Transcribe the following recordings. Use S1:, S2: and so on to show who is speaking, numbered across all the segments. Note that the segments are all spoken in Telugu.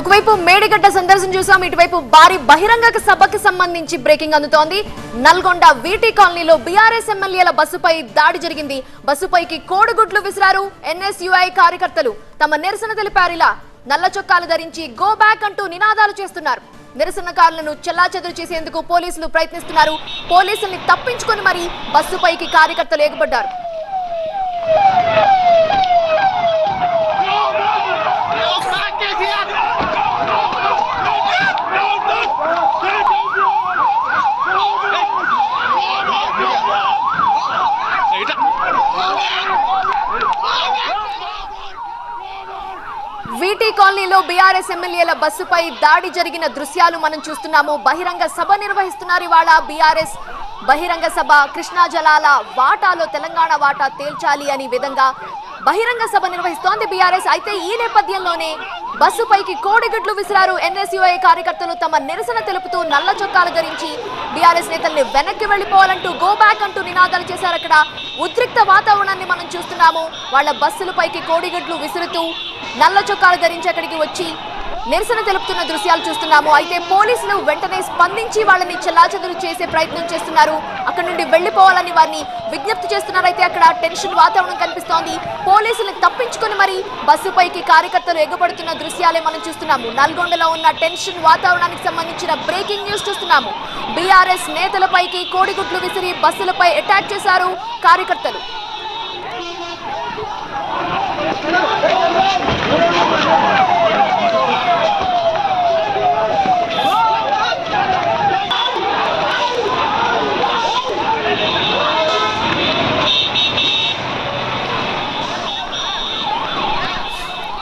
S1: ఒకవైపు మేడిగడ్డ సందర్శన చూసాం ఇటువైపు భారీ బహిరంగ సభకి సంబంధించి బ్రేకింగ్ అందుతోంది. నల్గొండ వీటీ కాలనీలో బీఆర్ఎస్ ఎమ్మెల్యేల బస్సుపై దాడి జరిగింది. బస్సుపైకి కోడిగుడ్లు విసిరారు ఎన్ఎస్యుఐ కార్యకర్తలు. తమ నిరసన తెలిపారు ఇలా నల్ల చొక్కాలు ధరించి గో బ్యాక్ అంటూ నినాదాలు చేస్తున్నారు. నిరసనకారులను చెల్లాచెదురు చేసేందుకు పోలీసులు ప్రయత్నిస్తున్నారు. పోలీసుల్ని తప్పించుకుని మరీ బస్సుపైకి కార్యకర్తలు ఎగబడ్డారు. సిటీ కాలనీలో బీఆర్ఎస్ ఎమ్మెల్యేల బస్సుపై దాడి జరిగిన దృశ్యాలు మనం చూస్తున్నాము. బహిరంగ సభ నిర్వహిస్తున్నారు ఇవాళ బీఆర్ఎస్ బహిరంగ సభ కృష్ణా జలాల వాటాలో తెలంగాణ వాటా తేల్చాలి అనే విధంగా బహిరంగ సభ నిర్వహిస్తోంది బీఆర్ఎస్. అయితే ఈ నేపథ్యంలోనే బస్సుపైకి కోడిగుడ్లు విసిరారు ఎన్ఎస్యుఐ కార్యకర్తలు. తమ నిరసన తెలుపుతూ నల్ల చొక్కాలు ధరించి బీఆర్ఎస్ నేతల్ని వెనక్కి వెళ్ళిపోవాలంటూ గో బ్యాక్ అంటూ నినాదాలు చేశారు. అక్కడ ఉద్రిక్త వాతావరణాన్ని మనం చూస్తున్నాము. వాళ్ళ బస్సులపైకి కోడిగుడ్లు విసురుతూ నల్ల చొక్కాలు ధరించి అక్కడికి వచ్చి నిరసన తెలుపుతున్న దృశ్యాలు చూస్తున్నాము. అయితే పోలీసులు వెంటనే స్పందించి వాళ్ళని చెల్లాచెదురు చేసే ప్రయత్నం చేస్తున్నారు. అక్కడ నుండి వెళ్ళిపోవాలని వారిని విజ్ఞప్తి చేస్తున్నారు. అయితే అక్కడ టెన్షన్ వాతావరణం కనిపిస్తోంది. పోలీసులు తప్పించుకొని మరి బస్సుపైకి కార్యకర్తలు ఎగబడుతున్న దృశ్యాలే మనం చూస్తున్నాము. నల్గొండలో ఉన్న టెన్షన్ వాతావరణానికి సంబంధించిన బ్రేకింగ్ న్యూస్ చూస్తున్నాము. బీఆర్ఎస్ నేతలపైకి కోడిగుడ్లు విసిరి బస్సులపై అటాక్ చేశారు కార్యకర్తలు.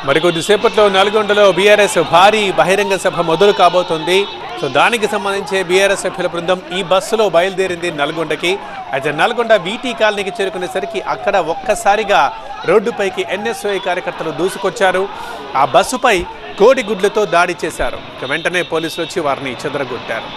S2: మరికొద్దిసేపట్లో నల్గొండలో బీఆర్ఎస్ భారీ బహిరంగ సభ మొదలు కాబోతోంది. సో దానికి సంబంధించి బీఆర్ఎస్ సభ్యుల బృందం ఈ బస్సులో బయలుదేరింది నల్గొండకి. అయితే నల్గొండ వీటీ కాలనీకి చేరుకునేసరికి అక్కడ ఒక్కసారిగా రోడ్డుపైకి ఎన్ఎస్ఓఐ కార్యకర్తలు దూసుకొచ్చారు. ఆ బస్సుపై కోడిగుడ్లతో దాడి చేశారు. ఇక వెంటనే పోలీసులు వచ్చి వారిని చెదరగొట్టారు.